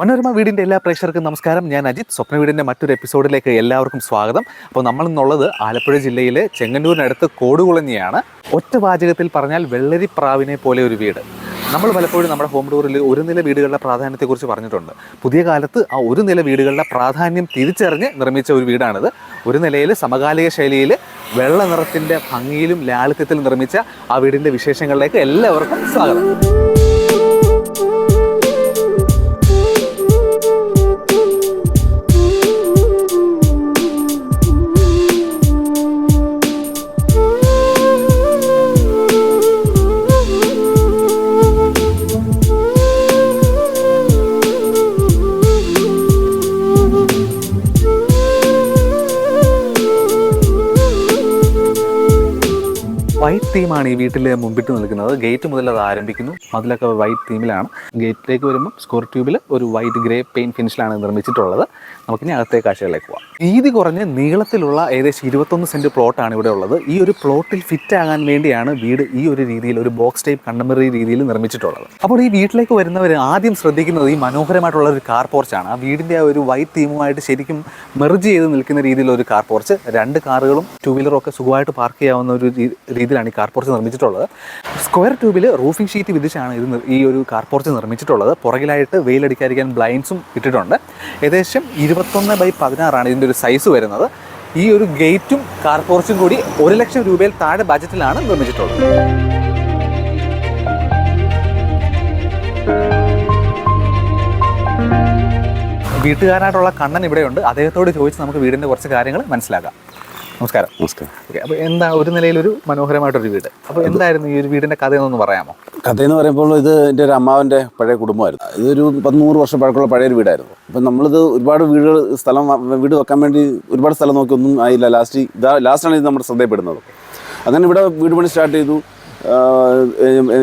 മനോരമ വീടിന്റെ എല്ലാ പ്രേക്ഷകർക്കും നമസ്കാരം. ഞാൻ അജിത്. സ്വപ്ന വീടിന്റെ മറ്റൊരു എപ്പിസോഡിലേക്ക് എല്ലാവർക്കും സ്വാഗതം. അപ്പോൾ നമ്മൾ ഇന്നുള്ളത് ആലപ്പുഴ ജില്ലയിലെ ചെങ്ങന്നൂരിനടുത്ത് കോടുകുളഞ്ഞിയാണ്. ഒറ്റ വാചകത്തിൽ പറഞ്ഞാൽ വെള്ളരി പ്രാവിനെ പോലെ ഒരു വീട്. നമ്മൾ പലപ്പോഴും നമ്മുടെ ഹോം ടൂറിൽ ഒരു നില വീടുകളുടെ പ്രാധാന്യത്തെക്കുറിച്ച് പറഞ്ഞിട്ടുണ്ട്. പുതിയ കാലത്ത് ആ ഒരു നില വീടുകളുടെ പ്രാധാന്യം തിരിച്ചറിഞ്ഞ് നിർമ്മിച്ച ഒരു വീടാണിത്. ഒരു നിലയിൽ സമകാലിക ശൈലിയിൽ വെള്ള നിറത്തിന്റെ ഭംഗിയിലും ലാളിത്യത്തിലും നിർമ്മിച്ച ആ വീടിന്റെ വിശേഷങ്ങളിലേക്ക് എല്ലാവർക്കും സ്വാഗതം. തീമാണ് ഈ വീട്ടിൽ മുമ്പിട്ട് നിൽക്കുന്നത്. ഗേറ്റ് മുതൽ അത് ആരംഭിക്കുന്നു. അതിലൊക്കെ വൈറ്റ് തീമിലാണ് ഗേറ്റിലേക്ക് വരുമ്പോൾ സ്കോർ ട്യൂബിൽ ഒരു വൈറ്റ് ഗ്രേ പെയിൻ ഫിനിഷിലാണ് നിർമ്മിച്ചിട്ടുള്ളത്. നമുക്കിനി അകത്തെ കാഴ്ചകളിലേക്ക് പോകാം വീതി കുറഞ്ഞ് നീളത്തിലുള്ള ഏകദേശം ഇരുപത്തൊന്ന് സെന്റ് പ്ലോട്ടാണ് ഇവിടെ ഉള്ളത്. ഈ ഒരു പ്ലോട്ടിൽ ഫിറ്റ് ആകാൻ വേണ്ടിയാണ് വീട് ഈ ഒരു രീതിയിൽ ഒരു ബോക്സ് ടൈപ്പ് കണ്ടംപററി രീതിയിൽ നിർമ്മിച്ചിട്ടുള്ളത്. അപ്പോൾ ഈ വീട്ടിലേക്ക് വരുന്നവർ ആദ്യം ശ്രദ്ധിക്കുന്നത് ഈ മനോഹരമായിട്ടുള്ള ഒരു കാർ പോർച്ചാണ് ആ വീടിന്റെ ആ ഒരു വൈറ്റ് തീമുമായിട്ട് ശരിക്കും മെർജ് ചെയ്ത് നിൽക്കുന്ന രീതിയിലുള്ള ഒരു കാർ പോർച്ച് രണ്ട് കാറുകളും ടു വീലറും ഒക്കെ സുഖമായിട്ട് പാർക്ക് ചെയ്യാവുന്ന ഒരു രീതിയിലാണ് ഈ കാർ പോർച്ച് നിർമ്മിച്ചിട്ടുള്ളത്. സ്ക്വയർ ട്യൂബിൽ റൂഫിംഗ് ഷീറ്റ് വിധിച്ചാണ് ഇത് ഈ ഒരു കാർ പോർച്ച് നിർമ്മിച്ചിട്ടുള്ളത്. പുറകിലായിട്ട് വെയിലടിക്കാതിരിക്കാൻ ബ്ലൈൻസും ഇട്ടിട്ടുണ്ട്. ഏകദേശം ഇരുപത്തൊന്ന് ബൈ പതിനാറാണ് ഇതിന്റെ ഒരു സൈസ് വരുന്നത്. ഈ ഒരു ഗേറ്റും കാർ പോർച്ചും കൂടി ഒരു ലക്ഷം രൂപയിൽ താഴെ ബജറ്റിലാണ് നിർമ്മിച്ചിട്ടുള്ളത്. വീട്ടുകാരനായിട്ടുള്ള കണ്ണൻ ഇവിടെയുണ്ട്. അദ്ദേഹത്തോട് ചോദിച്ച് നമുക്ക് വീടിന്റെ കുറച്ച് കാര്യങ്ങൾ മനസ്സിലാക്കാം. നമസ്കാരം. നമസ്കാരം. ഓക്കെ അപ്പോൾ എന്താ ഒരു നിലയിൽ ഒരു മനോഹരമായിട്ടൊരു വീട്? അപ്പോൾ എന്തായിരുന്നു ഈ ഒരു വീടിന്റെ കഥ എന്നൊന്ന് പറയാമോ? കഥ എന്ന് പറയുമ്പോൾ ഇത് എന്റെ ഒരു അമ്മാവന്റെ പഴയ കുടുംബമായിരുന്നു. ഇതൊരു പതിനൂറ് വർഷം പഴക്കമുള്ള പഴയൊരു വീടായിരുന്നു. അപ്പം നമ്മളിത് ഒരുപാട് വീടുകൾ സ്ഥലം വീട് വെക്കാൻ വേണ്ടി ഒരുപാട് സ്ഥലം നോക്കി ഒന്നും ആയില്ല. ലാസ്റ്റ് ഇതാ ലാസ്റ്റാണ് ഇത് നമ്മുടെ ശ്രദ്ധയപ്പെടുന്നത് അങ്ങനെ ഇവിടെ വീട് പണി സ്റ്റാർട്ട് ചെയ്തു.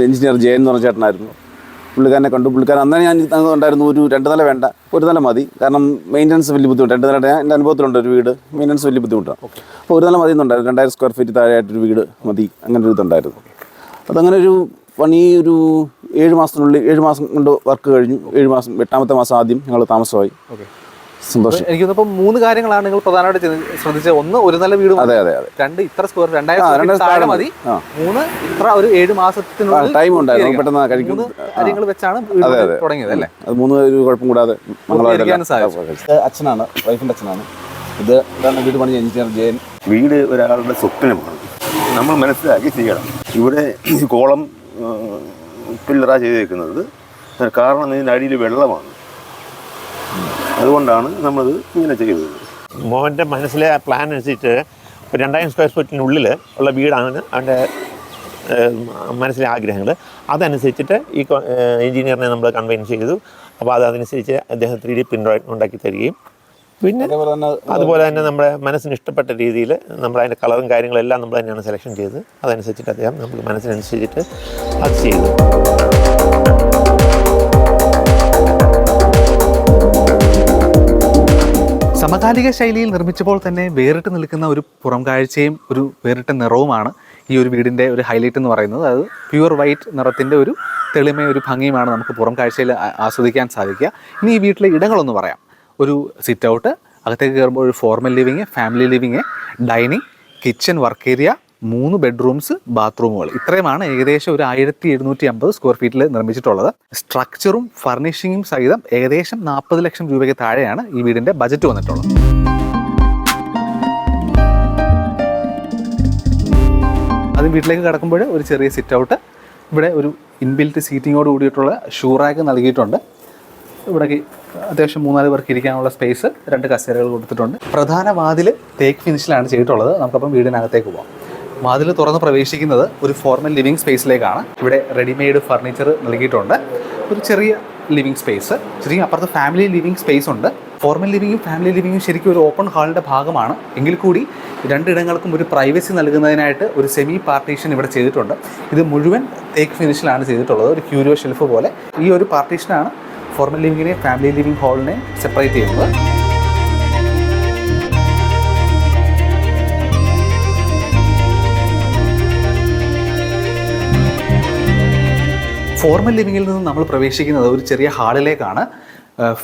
എഞ്ചിനീയർ ജയൻ എന്ന് പറഞ്ഞ ചേട്ടനായിരുന്നു. പുള്ളിക്കാരനെ കണ്ടു. പുള്ളിക്കാരൻ അന്നേ ഞാൻ ഉണ്ടായിരുന്നു ഒരു രണ്ട് നില വേണ്ട ഒരു നില മതി. കാരണം മെയിന്റനൻസ് വലിയ ബുദ്ധിമുട്ട്. രണ്ട് നില എന്റെ അനുഭവത്തിലുണ്ട് ഒരു വീട്. മെയിന്റനൻസ് വലിയ ബുദ്ധിമുട്ടാണ്. അപ്പോൾ ഒരു നില മതി എന്നുണ്ടായിരുന്നു. രണ്ടായിരം സ്ക്വയർ ഫീറ്റ് താഴെയായിട്ടൊരു വീട് മതി. അങ്ങനെ ഒരു ഇതുണ്ടായിരുന്നു. അതങ്ങനെ ഒരു പണി ഒരു ഏഴ് മാസത്തിനുള്ളിൽ ഏഴ് മാസം കൊണ്ട് വർക്ക് കഴിഞ്ഞു. ഏഴ് മാസം എട്ടാമത്തെ മാസം ആദ്യം ഞങ്ങൾ താമസമായി. സന്തോഷം. എനിക്ക് തോന്നുന്നു മൂന്ന് കാര്യങ്ങളാണ് നിങ്ങൾ പ്രധാനമായിട്ട് ശ്രദ്ധിച്ചത്. ഒന്ന് ഒരു നല്ല വീട് അതെ അതെ അതെ. രണ്ട് ഇത്ര സ്ക്വയർ രണ്ടായിരം താഴെ മതി. മൂന്ന് ഇത്ര ഒരു ഏഴ് മാസത്തിനുള്ള ടൈം ഉണ്ടായിരുന്നു. പെട്ടെന്ന് കഴിക്കും. കാര്യങ്ങൾ വെച്ചാണ്. തുടങ്ങിയത് അല്ലേ? അത് മൂന്ന് ഒരു കുഴപ്പം കൂടാതെ അച്ഛനാണ് വൈഫിന്റെ അച്ഛനാണ്. ഇത് വീട് പണി എഞ്ചിനീയർ ജയൻ. വീട് ഒരാളുടെ സ്വപ്നമാണ് നമ്മൾ മനസ്സിലാക്കി ചെയ്യണം. ഇവിടെ ഈ കോളം പില്ലറ ചെയ്തേക്കുന്നത്. കാരണം ഇതിന്റെ അടിയിൽ വെള്ളമാണ്. അതുകൊണ്ടാണ് നമ്മളത് ഇങ്ങനെ ചെയ്തത്. മോഹന്റെ മനസ്സിലെ ആ പ്ലാൻ അനുസരിച്ച് രണ്ടായിരം സ്ക്വയർ ഫീറ്റിനുള്ളിൽ ഉള്ള വീടാണ് അവന്റെ മനസ്സിലെ ആഗ്രഹങ്ങൾ അതനുസരിച്ചിട്ട് ഈ എഞ്ചിനീയറിനെ നമ്മൾ കൺവെൻസ് ചെയ്തു. അപ്പോൾ അത് അതനുസരിച്ച് അദ്ദേഹം ത്രീ ഡി പ്രിന്റ് ഉണ്ടാക്കി തരികയും. പിന്നെ അതുപോലെ തന്നെ നമ്മുടെ മനസ്സിന് ഇഷ്ടപ്പെട്ട രീതിയിൽ നമ്മൾ അതിന്റെ കളറും കാര്യങ്ങളെല്ലാം നമ്മൾ തന്നെയാണ് സെലക്ഷൻ ചെയ്ത് അതനുസരിച്ചിട്ട് അദ്ദേഹം നമുക്ക് മനസ്സിനനുസരിച്ചിട്ട് അത് ചെയ്തു. സമകാലിക ശൈലിയിൽ നിർമ്മിച്ചപ്പോൾ തന്നെ വേറിട്ട് നിൽക്കുന്ന ഒരു പുറം കാഴ്ചയും ഒരു വേറിട്ട നിറവുമാണ് ഈ ഒരു വീടിന്റെ ഒരു ഹൈലൈറ്റ് എന്ന് പറയുന്നത്. അത് പ്യുവർ വൈറ്റ് നിറത്തിന്റെ ഒരു തെളിമയും ഒരു ഭംഗിയുമാണ് നമുക്ക് പുറം കാഴ്ചയിൽ ആസ്വദിക്കാൻ സാധിക്കുക. ഇനി ഈ വീട്ടിലെ ഇടങ്ങളൊന്ന് പറയാം. ഒരു സിറ്റ് ഔട്ട് അകത്തേക്ക് കയറുമ്പോൾ ഒരു formal living family living dining kitchen work area മൂന്ന് ബെഡ്റൂംസ് ബാത്റൂമുകൾ ഇത്രയുമാണ് ഏകദേശം ഒരു ആയിരത്തി എഴുന്നൂറ്റി അമ്പത് സ്ക്വയർ ഫീറ്റിൽ നിർമ്മിച്ചിട്ടുള്ളത്. സ്ട്രക്ചറും ഫർണിഷിങ്ങും സഹിതം ഏകദേശം നാൽപ്പത് ലക്ഷം രൂപയ്ക്ക് താഴെയാണ് ഈ വീടിന്റെ ബജറ്റ് വന്നിട്ടുള്ളത്. അത് വീട്ടിലേക്ക് കടക്കുമ്പോൾ ഒരു ചെറിയ സിറ്റ് ഔട്ട് ഇവിടെ ഒരു ഇൻബിൽറ്റ് സീറ്റിങ്ങോട് കൂടിയിട്ടുള്ള ഷൂ റാക്ക് നൽകിയിട്ടുണ്ട്. ഇവിടേക്ക് അത്യാവശ്യം മൂന്നാൽ പേർക്ക് ഇരിക്കാനുള്ള സ്പേസ് രണ്ട് കസേരകൾ കൊടുത്തിട്ടുണ്ട്. പ്രധാന വാതിൽ തേക്ക് ഫിനിഷിലാണ് ചെയ്തിട്ടുള്ളത്. നമുക്കപ്പം വീടിനകത്തേക്ക് പോകാം വാതിൽ തുറന്ന് പ്രവേശിക്കുന്നത് ഒരു ഫോർമൽ ലിവിങ് സ്പേസിലേക്കാണ് ഇവിടെ റെഡിമെയ്ഡ് ഫർണിച്ചർ നൽകിയിട്ടുണ്ട്. ഒരു ചെറിയ ലിവിങ് സ്പേസ് ശരിക്കും അപ്പുറത്ത് ഫാമിലി ലിവിങ് സ്പേസ് ഉണ്ട്. ഫോർമൽ ലിവിങ്ങും ഫാമിലി ലിവിങ്ങും ശരിക്കും ഒരു ഓപ്പൺ ഹാളിന്റെ ഭാഗമാണ്. എങ്കിൽ കൂടി രണ്ടിടങ്ങൾക്കും ഒരു പ്രൈവസി നൽകുന്നതിനായിട്ട് ഒരു സെമി പാർട്ടീഷൻ ഇവിടെ ചെയ്തിട്ടുണ്ട്. ഇത് മുഴുവൻ തേക്ക് ഫിനിഷിലാണ് ചെയ്തിട്ടുള്ളത്. ഒരു ക്യൂരിയോ ഷെൽഫ് പോലെ. ഈ ഒരു പാർട്ടീഷനാണ് ഫോർമൽ ലിവിങ്ങിനെ ഫാമിലി ലിവിങ് ഹാളിനെ സെപ്പറേറ്റ് ചെയ്യുന്നത്. ഫോർമൽ ലിവിങ്ങിൽ നിന്ന് നമ്മൾ പ്രവേശിക്കുന്നത് ഒരു ചെറിയ ഹാളിലേക്കാണ്.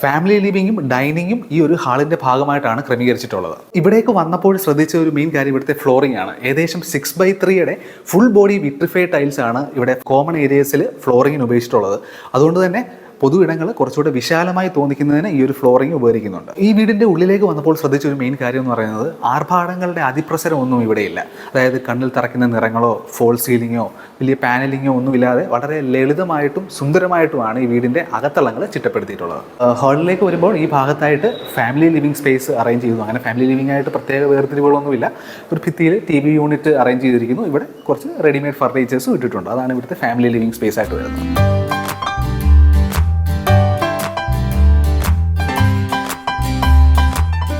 ഫാമിലി ലിവിങ്ങും ഡൈനിങ്ങും ഈ ഒരു ഹാളിന്റെ ഭാഗമായിട്ടാണ് ക്രമീകരിച്ചിട്ടുള്ളത്. ഇവിടേക്ക് വന്നപ്പോൾ ശ്രദ്ധിച്ച ഒരു മെയിൻ കാര്യം ഇവിടുത്തെ ഫ്ലോറിംഗ് ആണ്. ഏകദേശം സിക്സ് ബൈ ത്രീയുടെ ഫുൾ ബോഡി വിട്രിഫൈഡ് ടൈൽസ് ആണ് ഇവിടെ കോമൺ ഏരിയസിൽ ഫ്ലോറിങ്ങിന് ഉപയോഗിച്ചിട്ടുള്ളത്. അതുകൊണ്ട് തന്നെ പൊതു ഇടങ്ങൾ കുറച്ചുകൂടെ വിശാലമായി തോന്നിക്കുന്നതിന് ഈ ഒരു ഫ്ലോറിംഗ് ഉപകരിക്കുന്നുണ്ട്. ഈ വീടിന്റെ ഉള്ളിലേക്ക് വന്നപ്പോൾ ശ്രദ്ധിച്ച ഒരു മെയിൻ കാര്യം എന്ന് പറയുന്നത് ആർഭാടങ്ങളുടെ അതിപ്രസരം ഒന്നും ഇവിടെയില്ല അതായത് കണ്ണിൽ തറക്കുന്ന നിറങ്ങളോ ഫോൾ സീലിങ്ങോ വലിയ പാനലിങ്ങോ ഒന്നുമില്ലാതെ വളരെ ലളിതമായിട്ടും സുന്ദരമായിട്ടുമാണ് ഈ വീടിന്റെ അകത്തളങ്ങൾ ചിട്ടപ്പെടുത്തിയിട്ടുള്ളത്. ഹാളിലേക്ക് വരുമ്പോൾ ഈ ഭാഗത്തായിട്ട് ഫാമിലി ലിവിംഗ് സ്പേസ് അറേഞ്ച് ചെയ്തു. അങ്ങനെ ഫാമിലി ലിവിംഗ് ആയിട്ട് പ്രത്യേക വേർതിരിവുകളൊന്നുമില്ല ഒരു ഭിത്തിയിൽ ടി വി യൂണിറ്റ് അറേഞ്ച് ചെയ്തിരിക്കുന്നു. ഇവിടെ കുറച്ച് റെഡിമെയ്ഡ് ഫർണിച്ചേഴ്സും ഇട്ടിട്ടുണ്ട്. അതാണ് ഇവിടുത്തെ ഫാമിലി ലിവിംഗ് സ്പേസ് ആയിട്ട് വരുന്നത്.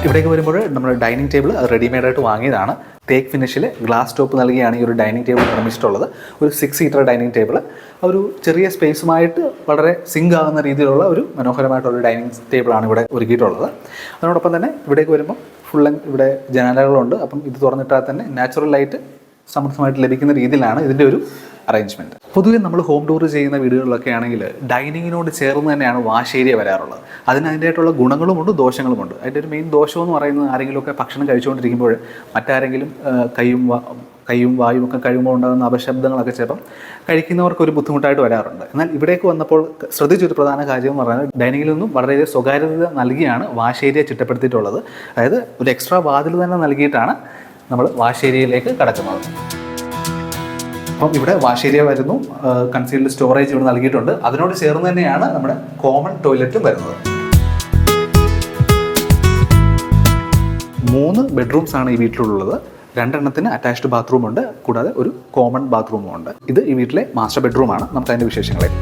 ഇവിടേക്ക് വരുമ്പോൾ നമ്മൾ ഡൈനിങ് ടേബിൾ റെഡിമെയ്ഡ് ആയിട്ട് വാങ്ങിയതാണ്. തേക്ക് ഫിനിഷിൽ ഗ്ലാസ് ടോപ്പ് നൽകിയാണ് ഈ ഒരു ഡൈനിങ് ടേബിൾ നിർമ്മിച്ചിട്ടുള്ളത്. ഒരു സിക്സ് സീറ്റർ ഡൈനിങ് ടേബിൾ. ഒരു ചെറിയ സ്പേസുമായിട്ട് വളരെ സിങ്ക് ആകുന്ന രീതിയിലുള്ള ഒരു മനോഹരമായിട്ടുള്ള ഡൈനിങ് ടേബിളാണ് ഇവിടെ ഒരുക്കിയിട്ടുള്ളത്. അതിനോടൊപ്പം തന്നെ ഇവിടേക്ക് വരുമ്പോൾ ഫുൾ ഇവിടെ ജനാലകളുണ്ട്. അപ്പം ഇത് തുറന്നിട്ടാൽ തന്നെ നാച്ചുറൽ ലൈറ്റ് സമൃദ്ധമായിട്ട് ലഭിക്കുന്ന രീതിയിലാണ് ഇതിന്റെ ഒരു അറേഞ്ച്മെന്റ് പൊതുവേ നമ്മൾ ഹോം ടൂർ ചെയ്യുന്ന വീടുകളിലൊക്കെ ആണെങ്കിൽ ഡൈനിങ്ങിനോട് ചേർന്ന് തന്നെയാണ് വാഷ് ഏരിയ വരാറുള്ളത്. അതിന് അതിന്റെതായിട്ടുള്ള ഗുണങ്ങളുമുണ്ട് ദോഷങ്ങളുമുണ്ട്. അതിന്റെ ഒരു മെയിൻ ദോഷം എന്ന് പറയുന്നത് ആരെങ്കിലുമൊക്കെ ഭക്ഷണം കഴിച്ചുകൊണ്ടിരിക്കുമ്പോൾ മറ്റാരെങ്കിലും കൈയും കൈയും വായും ഒക്കെ കഴിയുമ്പോൾ ഉണ്ടാകുന്ന അപശബ്ദങ്ങളൊക്കെ ചിലപ്പം കഴിക്കുന്നവർക്ക് ഒരു ബുദ്ധിമുട്ടായിട്ട് വരാറുണ്ട്. എന്നാൽ ഇവിടേക്ക് വന്നപ്പോൾ ശ്രദ്ധിച്ചൊരു പ്രധാന കാര്യം എന്ന് പറയുന്നത് ഡൈനിങ്ങിൽ നിന്നും വളരെയധികം സ്വകാര്യത നൽകിയാണ് ഏരിയ ചിട്ടപ്പെടുത്തിയിട്ടുള്ളത്. അതായത് ഒരു എക്സ്ട്രാ വാതിൽ തന്നെ നൽകിയിട്ടാണ് നമ്മൾ വാഷ് ഏരിയയിലേക്ക് കടക്കുന്നത്. അപ്പം ഇവിടെ വാഷ് ഏരിയ വരുന്നു കൺസീൽഡ് സ്റ്റോറേജ് ഇവിടെ നൽകിയിട്ടുണ്ട്. അതിനോട് ചേർന്ന് തന്നെയാണ് നമ്മുടെ കോമൺ ടോയ്ലറ്റും വരുന്നത്. മൂന്ന് ബെഡ്റൂംസ് ആണ് ഈ വീട്ടിലുള്ളത്. രണ്ടെണ്ണത്തിന് അറ്റാച്ച്ഡ് ബാത്റൂം ഉണ്ട്. കൂടാതെ ഒരു കോമൺ ബാത്റൂമും ഉണ്ട്. ഇത് ഈ വീട്ടിലെ മാസ്റ്റർ ബെഡ്റൂമാണ് നമുക്ക് അതിന്റെ വിശേഷങ്ങളിലേക്ക്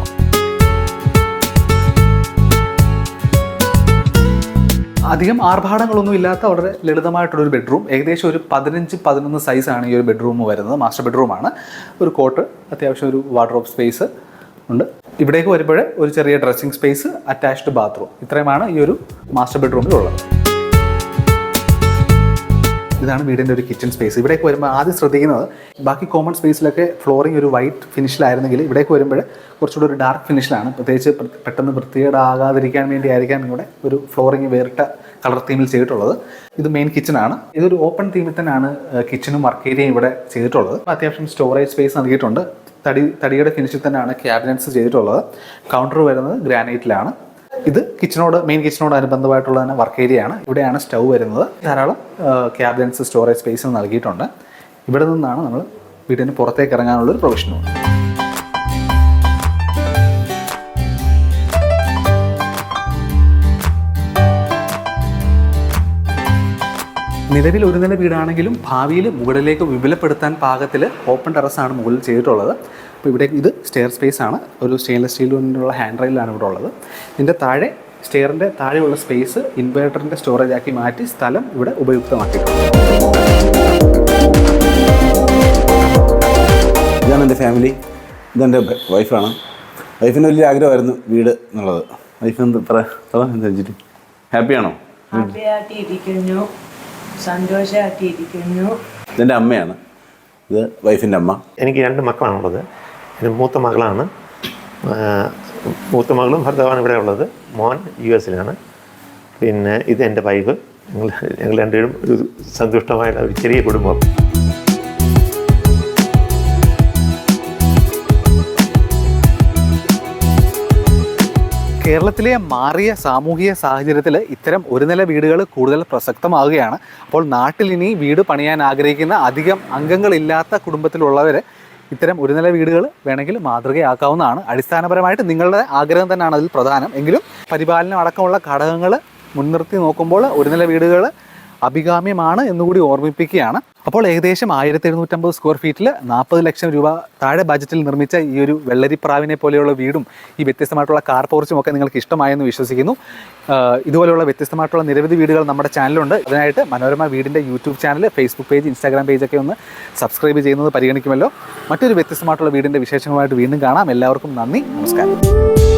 അധികം ആർഭാടങ്ങളൊന്നും ഇല്ലാത്ത വളരെ ലളിതമായിട്ടുള്ളൊരു ബെഡ്റൂം ഏകദേശം ഒരു പതിനഞ്ച് പതിനൊന്ന് സൈസാണ് ഈ ഒരു ബെഡ്റൂം വരുന്നത്. മാസ്റ്റർ ബെഡ്റൂമാണ് ഒരു കോട്ട് അത്യാവശ്യം ഒരു വാർഡ്രോബ് സ്പേസ് ഉണ്ട്. ഇവിടേക്ക് വരുമ്പോൾ ഒരു ചെറിയ ഡ്രസ്സിംഗ് സ്പേസ് അറ്റാച്ച്ഡ് ബാത്റൂം ഇത്രയുമാണ് ഈ ഒരു മാസ്റ്റർ ബെഡ്റൂമിലുള്ളത് ഇതാണ് വീടിന്റെ ഒരു കിച്ചൺ സ്പേസ് ഇവിടേക്ക് വരുമ്പോൾ ആദ്യം ശ്രദ്ധിക്കുന്നത് ബാക്കി കോമൺ സ്പേസിലൊക്കെ ഫ്ലോറിംഗ് ഒരു വൈറ്റ് ഫിനിഷിലായിരുന്നെങ്കിൽ ഇവിടേക്ക് വരുമ്പോൾ കുറച്ചുകൂടി ഒരു ഡാർക്ക് ഫിനിഷിലാണ് പ്രത്യേകിച്ച് പെട്ടെന്ന് വൃത്തികേടാകാതിരിക്കാൻ വേണ്ടി ആയിരിക്കാം ഇവിടെ ഒരു ഫ്ലോറിംഗ് വേറിട്ട കളർ തീമിൽ ചെയ്തിട്ടുള്ളത്. ഇത് മെയിൻ കിച്ചണാണ് ഇതൊരു ഓപ്പൺ തീമിൽ തന്നെയാണ് കിച്ചണും വർക്ക് ഏരിയയും ഇവിടെ ചെയ്തിട്ടുള്ളത്. അത്യാവശ്യം സ്റ്റോറേജ് സ്പേസ് നൽകിയിട്ടുണ്ട്. തടി തടിയുടെ ഫിനിഷിൽ തന്നെയാണ് ക്യാബിനറ്റ്സ് ചെയ്തിട്ടുള്ളത്. കൗണ്ടർ വരുന്നത് ഗ്രാനൈറ്റിലാണ് ഇത് കിച്ചണോട് മെയിൻ കിച്ചണോട് അനുബന്ധമായിട്ടുള്ള തന്നെ വർക്ക് ഏരിയയാണ് ഇവിടെയാണ് സ്റ്റൗ വരുന്നത്. ധാരാളം ക്യാബിനറ്റ്സ് സ്റ്റോറേജ് സ്പേസ് നൽകിയിട്ടുണ്ട്. ഇവിടെ നിന്നാണ് നമ്മൾ വീടിന് പുറത്തേക്ക് ഇറങ്ങാനുള്ളൊരു പ്രൊവിഷൻ നിലവിൽ ഒരു നില വീടാണെങ്കിലും ഭാവിയിൽ മുകളിലേക്ക് വിപുലപ്പെടുത്താൻ പാകത്തിൽ ഓപ്പൺ ടെറസ് ആണ് മുകളിൽ ചെയ്തിട്ടുള്ളത്. അപ്പോൾ ഇവിടെ ഇത് സ്റ്റെയർ സ്പേസ് ആണ്. ഒരു സ്റ്റെയിൻലെസ് സ്റ്റീൽ കൊണ്ടുള്ള ഹാൻഡ് റെയിലാണ് ഇവിടെ ഉള്ളത്. ഇതിന്റെ താഴെ സ്റ്റെയറിന്റെ താഴെയുള്ള സ്പേസ് ഇൻവേർട്ടറിന്റെ സ്റ്റോറേജ് ആക്കി മാറ്റി സ്ഥലം ഇവിടെ ഉപയുക്തമാക്കിയിട്ടുണ്ട്. ഇതാണ് എന്റെ ഫാമിലി ഇതെന്റെ വൈഫാണ് വൈഫിന് വലിയ ആഗ്രഹമായിരുന്നു വീട് എന്നുള്ളത്. വൈഫ് എന്ത് പറ പറ എന്താ വെച്ചിട്ട് ഹാപ്പിയാണോ ഹാപ്പിയായിട്ടിരിക്കുന്നു സന്തോഷമായിട്ടിരിക്കുന്നു ഇതെന്റെ അമ്മയാണ്. ഇത് വൈഫിന്റെ അമ്മ. എനിക്ക് രണ്ട് മക്കളാണുള്ളത്. എന്റെ മൂത്ത മകളാണ്. മൂത്ത മകളും ഭർത്താവാണ് ഇവിടെ ഉള്ളത്. മോൻ യു എസിലാണ്. പിന്നെ ഇത് എന്റെ വൈഫ്. ഞങ്ങൾ ഞങ്ങൾ രണ്ടുപേരും ഒരു സന്തുഷ്ടമായ ഒരു ചെറിയ കുടുംബം. കേരളത്തിലെ മാറിയ സാമൂഹിക സാഹചര്യത്തിൽ ഇത്തരം ഒരു നില വീടുകൾ കൂടുതൽ പ്രസക്തമാവുകയാണ് അപ്പോൾ നാട്ടിൽ ഇനി വീട് പണിയാൻ ആഗ്രഹിക്കുന്ന അധികം അംഗങ്ങളില്ലാത്ത കുടുംബത്തിലുള്ളവർ ഇത്തരം ഒരു നില വീടുകൾ വേണമെങ്കിൽ മാതൃകയാക്കാവുന്നതാണ്. അടിസ്ഥാനപരമായിട്ട് നിങ്ങളുടെ ആഗ്രഹം തന്നെയാണ് അതിൽ പ്രധാനം. എങ്കിലും പരിപാലനം അടക്കമുള്ള ഘടകങ്ങൾ മുൻനിർത്തി നോക്കുമ്പോൾ ഒരു നില വീടുകൾ അഭികാമ്യമാണ് എന്നുകൂടി ഓർമ്മിപ്പിക്കുകയാണ്. അപ്പോൾ ഏകദേശം ആയിരത്തി എഴുന്നൂറ്റമ്പത് സ്ക്വയർ ഫീറ്റിൽ നാൽപ്പത് ലക്ഷം രൂപ താഴെ ബജറ്റിൽ നിർമ്മിച്ച ഈ ഒരു വെള്ളരിപ്രാവിനെ പോലെയുള്ള വീടും ഈ വ്യത്യസ്തമായിട്ടുള്ള കാർ പോർച്ചും ഒക്കെ നിങ്ങൾക്ക് ഇഷ്ടമായെന്ന് വിശ്വസിക്കുന്നു. ഇതുപോലെയുള്ള വ്യത്യസ്തമായിട്ടുള്ള നിരവധി വീടുകൾ നമ്മുടെ ചാനലുണ്ട് അതിനായിട്ട് മനോരമ വീടിന്റെ YouTube channel Facebook page Instagram പേജൊക്കെ ഒന്ന് സബ്സ്ക്രൈബ് ചെയ്യുന്നത് പരിഗണിക്കുമല്ലോ. മറ്റൊരു വ്യത്യസ്തമായിട്ടുള്ള വീടിന്റെ വിശേഷങ്ങളുമായിട്ട് വീണ്ടും കാണാം. എല്ലാവർക്കും നന്ദി. നമസ്കാരം.